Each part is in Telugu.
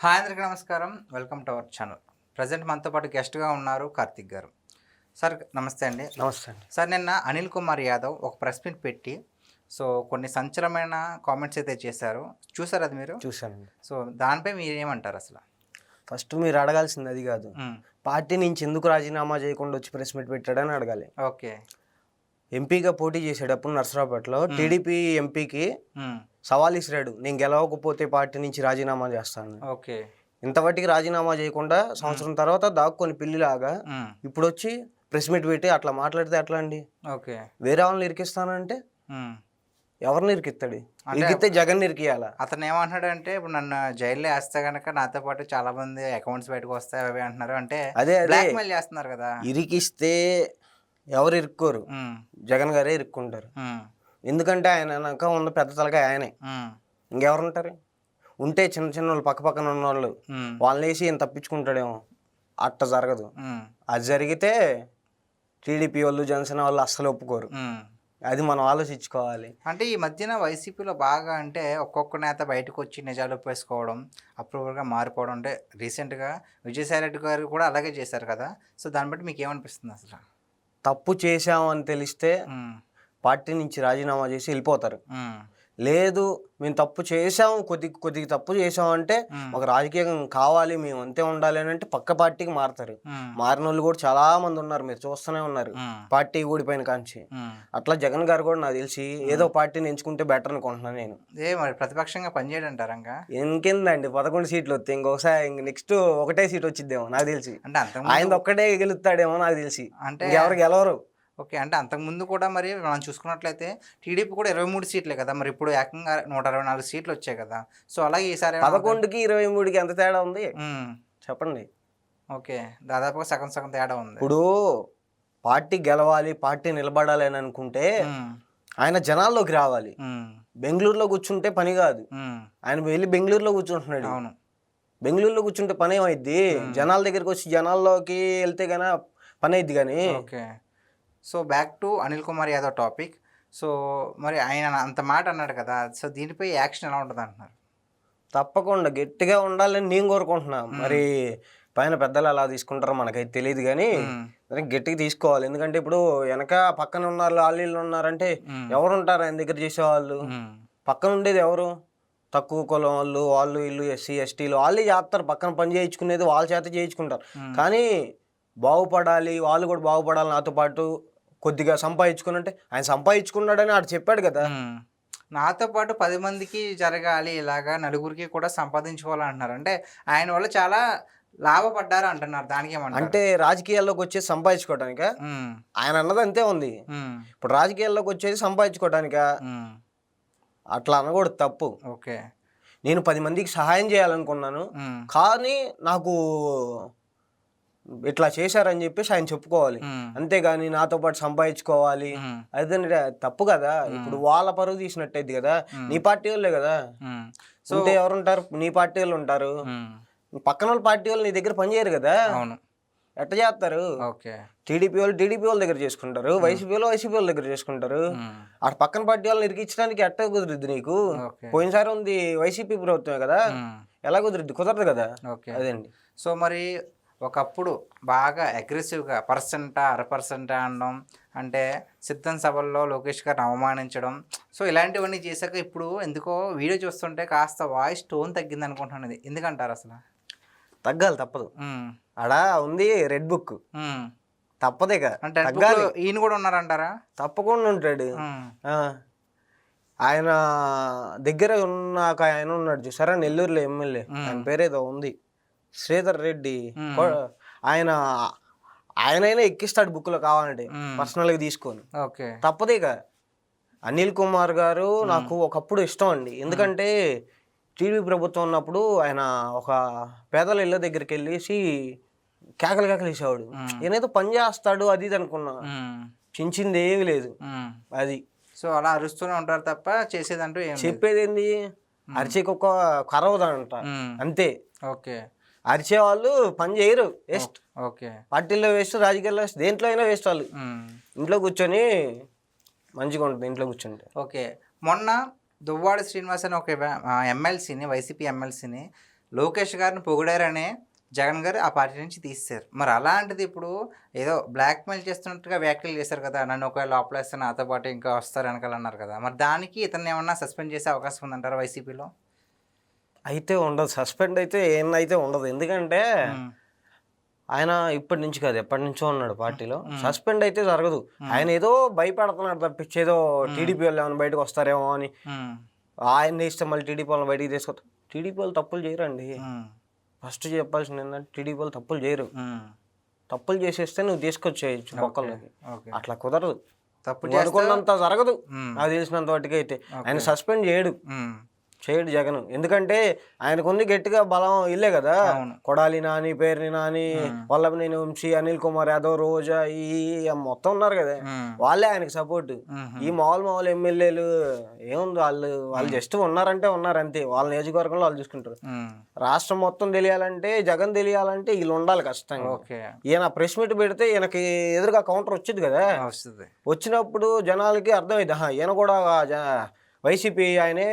హాయ్ అందరికీ నమస్కారం. Welcome to our channel. Present మనతో పాటు గెస్ట్గా ఉన్నారు కార్తిక్ గారు. సార్ నమస్తే అండి. నమస్తే అండి. సార్ నిన్న అనిల్ కుమార్ యాదవ్ ఒక ప్రెస్ మీట్ పెట్టి సో కొన్ని సంచలనమైన కామెంట్స్ అయితే చేశారు. చూసారు అది మీరు? చూశానండి. సో దానిపై మీరు ఏమంటారు అసలు? ఫస్ట్ మీరు అడగాల్సింది అది కాదు. పార్టీ నుంచి ఎందుకు రాజీనామా చేయకుండా వచ్చి ప్రెస్ మీట్ పెట్టాడని అడగాలి. ఓకే. ఎంపీగా పోటీ చేసేటప్పుడు నర్సరావుపేటలో టీడీపీ ఎంపీకి. సవాల్ ఇసిరాడు నేను గెలవకపోతే పార్టీ నుంచి రాజీనామా చేస్తాను. ఓకే. ఇంతవరకు రాజీనామా చేయకుండా సంవత్సరం తర్వాత దాక్కుని పిల్లిలాగా. ఇప్పుడు వచ్చి ప్రెస్ మీట్ పెట్టి అట్లా మాట్లాడితే ఎట్లా అండి? ఓకే. వేరే వాళ్ళని ఇరికిస్తానంటే. ఎవరిని ఇరికిస్తాడు ఇరికిస్తే జగన్ ఇరికియాల అతను ఏమంటున్నాడంటే ఇప్పుడు నన్ను జైల్లో వేస్తే కనుక నాతో పాటు చాలా మంది అకౌంట్స్ బయటకు వస్తాయి అవి అంటున్నారు. అంటే అదే బ్లాక్మెయిల్ చేస్తున్నారు కదా. ఇరికిస్తే ఎవరు ఇరుక్కోరు. జగన్ గారే ఇరుక్కుంటారు. ఎందుకంటే ఆయన వెనక ఉన్న పెద్ద తలగా ఆయనే మ్మ్. ఇంకెవరు ఉంటారు ఉంటే చిన్న చిన్న వాళ్ళు పక్క పక్కన ఉన్న వాళ్ళు. వాళ్ళని వేసి ఈయన తప్పించుకుంటాడేమో అట్ట జరగదు. అది జరిగితే టీడీపీ వాళ్ళు జనసేన వాళ్ళు అస్సలు ఒప్పుకోరు. అది మనం ఆలోచించుకోవాలి అంటే ఈ మధ్యన వైసీపీలో బాగా అంటే ఒక్కొక్క నేత బయటకు వచ్చి నిజాలు ఒప్పేసుకోవడం అప్రూవల్గా మారిపోవడం అంటే రీసెంట్గా విజయసాయి రెడ్డి గారు కూడా అలాగే చేశారు కదా సో దాన్ని బట్టి మీకు ఏమనిపిస్తుంది అసలు తప్పు చేశామని తెలిస్తే. పార్టీ నుంచి రాజీనామా చేసి వెళ్ళిపోతారు. లేదు మేము తప్పు చేసాము కొద్ది కొద్దిగా తప్పు చేసాము అంటే మ్మ్. ఒక రాజకీయం కావాలి మేము అంతే ఉండాలి అని అంటే పక్క పార్టీకి మారుతారు. మారిన వాళ్ళు కూడా చాలా మంది ఉన్నారు మీరు చూస్తూనే ఉన్నారు. పార్టీ ఊడిపోయిన కాంచి. అట్లా జగన్ గారు కూడా నాకు తెలిసి ఏదో పార్టీని ఎంచుకుంటే బెటర్ అనుకుంటున్నాను నేను ఏ మరి ప్రతిపక్షంగా పనిచేయడంటారా ఇంకా ఇంకేందండి పదకొండు సీట్లు వస్తాయి ఇంకొకసారి ఇంక నెక్స్ట్ ఒకటే సీట్ వచ్చిద్దేమో నాకు తెలిసి అంటే ఆయన ఒక్కటే గెలుస్తాడేమో నాకు తెలిసి అంటే ఇంకెవరు గెలవరు ఓకే. అంటే అంతకుముందు కూడా మరి మనం చూసుకున్నట్లయితే టీడీపీ కూడా ఇరవై మూడు సీట్లే కదా మరి. ఇప్పుడు ఏకంగా నూట అరవై నాలుగు సీట్లు వచ్చాయి కదా. సో అలాగే ఈసారి పదకొండుకి ఇరవై మూడుకి ఎంత తేడా ఉంది. చెప్పండి. ఓకే. దాదాపుగా సగం సగం తేడా ఉంది. ఇప్పుడు పార్టీ గెలవాలి పార్టీ నిలబడాలి అని అనుకుంటే. ఆయన జనాల్లోకి రావాలి. బెంగళూరులో కూర్చుంటే పని కాదు. ఆయన వెళ్ళి బెంగళూరులో కూర్చుంటున్నాడు. అవును. బెంగళూరులో కూర్చుంటే పని ఏమైద్ది? జనాల దగ్గరికి వచ్చి జనాల్లోకి వెళ్తే గన పని అయింది కానీ okay. So back to Anil Kumar Yadav topic so మరి ఆయన అంత మాట అన్నాడు కదా సో దీనిపై యాక్షన్ ఎలా ఉంటుంది అంటున్నారు? తప్పకుండా గట్టిగా ఉండాలని నేను కోరుకుంటున్నా. మరి పైన పెద్దలు అలా తీసుకుంటారో మనకైతే తెలియదు కానీ గట్టిగా తీసుకోవాలి. ఎందుకంటే ఇప్పుడు వెనక పక్కన ఉన్నారు వాళ్ళు వీళ్ళు ఉన్నారంటే. ఎవరు ఉంటారు ఆయన దగ్గర చేసేవాళ్ళు. పక్కన ఉండేది ఎవరు? తక్కువ కులం వాళ్ళు వాళ్ళు వీళ్ళు ఎస్సీ ఎస్టీలు వాళ్ళే చేస్తారు. పక్కన పని చేయించుకునేది వాళ్ళ చేత చేయించుకుంటారు. కానీ బాగుపడాలి వాళ్ళు కూడా బాగుపడాలి నాతో పాటు. కొద్దిగా సంపాదించుకుని అంటే ఆయన సంపాదించుకున్నాడని ఆడు చెప్పాడు కదా. నాతో పాటు పది మందికి జరగాలి ఇలాగా నలుగురికి కూడా సంపాదించుకోవాలంటున్నారు అంటే ఆయన వల్ల చాలా లాభపడ్డారు అంటున్నారు దానికి అంటే రాజకీయాల్లోకి వచ్చేసి సంపాదించుకోవడానిక మ్మ్. ఆయన అన్నది అంతే ఉంది. ఇప్పుడు రాజకీయాల్లోకి వచ్చేసి సంపాదించుకోవడానిక మ్మ్. అట్లా అనకూడదు తప్పు ఓకే నేను పది మందికి సహాయం చేయాలనుకున్నాను. కానీ నాకు ఇట్లా చేశారని చెప్పేసి ఆయన చెప్పుకోవాలి. అంతేగాని నాతో పాటు సంపాదించుకోవాలి. అదే తప్పు కదా. ఇప్పుడు వాళ్ళ పరువు తీసినట్టయితే కదా. నీ పార్టీ వాళ్ళే కదా. మ్మ్. ఉంటే ఎవరు ఉంటారు నీ పార్టీ వాళ్ళు ఉంటారు. పక్కన వాళ్ళ పార్టీ వాళ్ళు నీ దగ్గర పనిచేయరు కదా. అవును. ఎట్ట చేస్తారు? టీడీపీ వాళ్ళు టీడీపీ వాళ్ళ దగ్గర చేసుకుంటారు. వైసీపీ వాళ్ళు వైసీపీ వాళ్ళ దగ్గర చేసుకుంటారు. అటు పక్కన పార్టీ వాళ్ళని ఇరికించడానికి ఎట్ట కుదురుద్ది నీకు? పోయినసారి ఉంది వైసీపీ ప్రభుత్వమే కదా. ఎలా కుదురుద్ది? కుదరదు కదా. ఓకే. అదండి. సో మరి ఒకప్పుడు బాగా అగ్రెసివ్గా పర్సెంటా అర పర్సెంటా అనడం అంటే సిద్ధం సభల్లో లోకేష్ గారిని అవమానించడం. సో ఇలాంటివన్నీ చేశాక ఇప్పుడు ఎందుకో వీడియో చూస్తుంటే కాస్త వాయిస్ టోన్ తగ్గింది అనుకుంటున్నది ఎందుకంటారు అసలు? తగ్గాలి తప్పదు. ఆడ ఉంది రెడ్ బుక్. తప్పదే కదా. అంటే ఈయన కూడా ఉన్నారంటారా? తప్పకుండా ఉంటాడు. ఆయన దగ్గర ఉన్న ఆయన ఉన్నాడు చూసారా? నెల్లూరులో ఎమ్మెల్యే. ఆయన పేరేదో ఉంది. శ్రీధర్ రెడ్డి ఆయన ఆయనైనా ఎక్కిస్తాడు బుక్లో కావాలంటే. పర్సనల్గా తీసుకొని. ఓకే. తప్పదేగా అనిల్ కుమార్ గారు నాకు ఒకప్పుడు ఇష్టం అండి. ఎందుకంటే టీడీ ప్రభుత్వం ఉన్నప్పుడు ఆయన ఒక పేదల ఇళ్ళ దగ్గరికి వెళ్ళేసి కేకలు కేకలు వేసేవాడు. ఈయనేదో పని చేస్తాడు అది ఇది అనుకున్నా. చించింది ఏమీ లేదు. అది. సో అలా అరుస్తూనే ఉంటారు తప్ప చేసేదంటూ. చెప్పేది ఏంది? అరిచే కుక్క కరవదంట. అంతే. ఓకే. అరిచే వాళ్ళు పని చేయరు వేస్ట్. ఓకే. పార్టీల్లో వేస్ట్ రాజకీయాల్లో వేస్ట్ దేంట్లో అయినా వేస్ట్ వాళ్ళు. ఇంట్లో కూర్చొని మంచిగా ఉంటుంది ఇంట్లో కూర్చుంటే. ఓకే. మొన్న దువ్వాడ శ్రీనివాస్ అని ఒక ఎమ్మెల్సీని వైసీపీ ఎమ్మెల్సీని లోకేష్ గారిని పొగిడారనే జగన్ గారు ఆ పార్టీ నుంచి తీసేశారు. మరి అలాంటిది ఇప్పుడు ఏదో బ్లాక్మెయిల్ చేస్తున్నట్టుగా వ్యాఖ్యలు చేశారు కదా నన్ను ఒకవేళ లోపలేస్తే నాతో పాటు ఇంకా వస్తారు వెనకాల అన్నారు కదా మరి దానికి ఇతన్ని ఏమన్నా సస్పెండ్ చేసే అవకాశం ఉందంటారా వైసీపీలో? అయితే ఉండదు. సస్పెండ్ అయితే ఏమైతే ఉండదు. ఎందుకంటే ఆయన ఇప్పటి నుంచి కాదు ఎప్పటి నుంచో ఉన్నాడు పార్టీలో. సస్పెండ్ అయితే జరగదు. ఆయన ఏదో భయపడుతున్నాడు తప్పించి ఏదో టీడీపీ వాళ్ళు ఏమైనా బయటకు వస్తారేమో అని. ఆయన ఇస్తే మళ్ళీ టీడీపీ వాళ్ళని బయటికి తీసుకొస్తా. టీడీపీ వాళ్ళు తప్పులు చేయరండి. ఫస్ట్ చెప్పాల్సింది ఏంటంటే టీడీపీ వాళ్ళు తప్పులు చేయరు. తప్పులు చేసేస్తే నువ్వు తీసుకొచ్చేయచ్చు మొక్కల్లోకి అట్లా కుదరదు. తప్పు అనుకున్నంత జరగదు. నాకు తెలిసినంత వాటికి అయితే ఆయన సస్పెండ్ చేయడు. చేయడు జగన్. ఎందుకంటే ఆయనకు ఉంది గట్టిగా బలం ఇల్లే కదా. కొడాలి నాని పేరుని నాని వల్లభనేని వంశీ అనిల్ కుమార్ యాదవ్ రోజా ఈ మొత్తం ఉన్నారు కదా. వాళ్ళే ఆయనకి సపోర్ట్ ఈ మామూలు మామూలు ఎమ్మెల్యేలు ఏముంది వాళ్ళు? వాళ్ళు జస్ట్ ఉన్నారంటే ఉన్నారు అంతే. వాళ్ళ నియోజకవర్గంలో వాళ్ళు చూసుకుంటారు. రాష్ట్రం మొత్తం తెలియాలంటే జగన్ తెలియాలంటే వీళ్ళు ఉండాలి ఖచ్చితంగా. ఈయన ప్రెస్ మీట్ పెడితే ఈయనకి ఎదురుగా కౌంటర్ వచ్చింది కదా. వచ్చినప్పుడు జనాలకి అర్థమైంది ఈయన కూడా వైసీపీ ఆయనే.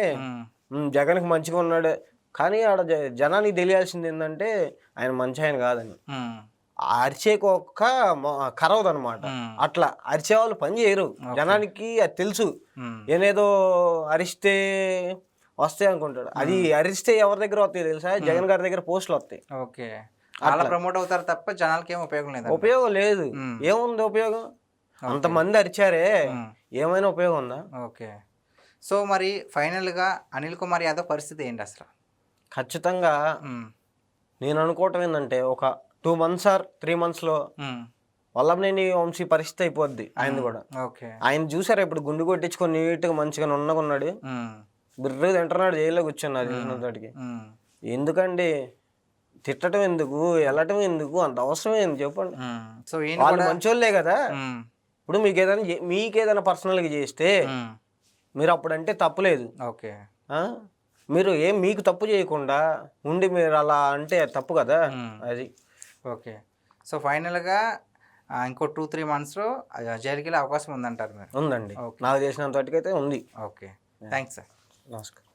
జగన్కి మంచిగా ఉన్నాడు. కానీ ఆడ జనానికి తెలియాల్సింది ఏంటంటే ఆయన మంచి ఆయన కాదని. అరిచేకి ఒక్క కరవదు అనమాట అట్లా అరిచే వాళ్ళు పని చేయరు. జనానికి అది తెలుసు. ఏనేదో అరిస్తే వస్తాయి అనుకుంటాడు. అది అరిస్తే ఎవరి దగ్గర వస్తాయి తెలుసా? జగన్ గారి దగ్గర పోస్టులు వస్తాయి. ఓకే. అలా ప్రమోట్ అవుతారు తప్ప జనాలకి ఏం ఉపయోగం లేదు ఉపయోగం లేదు. ఏముంది ఉపయోగం? అంతమంది అరిచారే. ఏమైనా ఉపయోగం ఉందా? ఓకే. సో మరి ఫైనల్గా అనిల్ కుమార్ యాదవ్ పరిస్థితి ఏంటి అసలు? ఖచ్చితంగా నేను అనుకోవటం ఏంటంటే ఒక టూ మంత్స్ ఆర్ త్రీ మంత్స్లో వల్లభనేని వంశీ పరిస్థితి అయిపోద్ది ఆయన కూడా. ఓకే. ఆయన చూసారా ఇప్పుడు గుండు కొట్టించుకొని నీట్గా మంచిగా నున్నగున్నాడు? ఉమ్, బిర్రు తింటున్నాడు జైల్లో కూర్చున్నది చూసినంతటికి ఉమ్, ఎందుకండి? తిట్టడం ఎందుకు? వెళ్ళటం ఎందుకు? అంత అవసరం ఏంది చెప్పండి. సో వాళ్ళు మంచోళ్ళే కదా. ఇప్పుడు మీకు ఏదైనా మీకు ఏదైనా పర్సనల్గా చేస్తే మీరు అప్పుడు అంటే తప్పులేదు. ఓకే? మీరు ఏం మీకు తప్పు చేయకుండా ఉండి మీరు అలా అంటే తప్పు కదా. అది. ఓకే. సో ఫైనల్గా ఇంకో టూ త్రీ మంత్స్లో జైలుకి వెళ్ళే అవకాశం ఉందంటారు మీరు? ఉందండి. నాకు చేసినంత ఉంది. ఓకే. Thanks sir. నమస్కారం.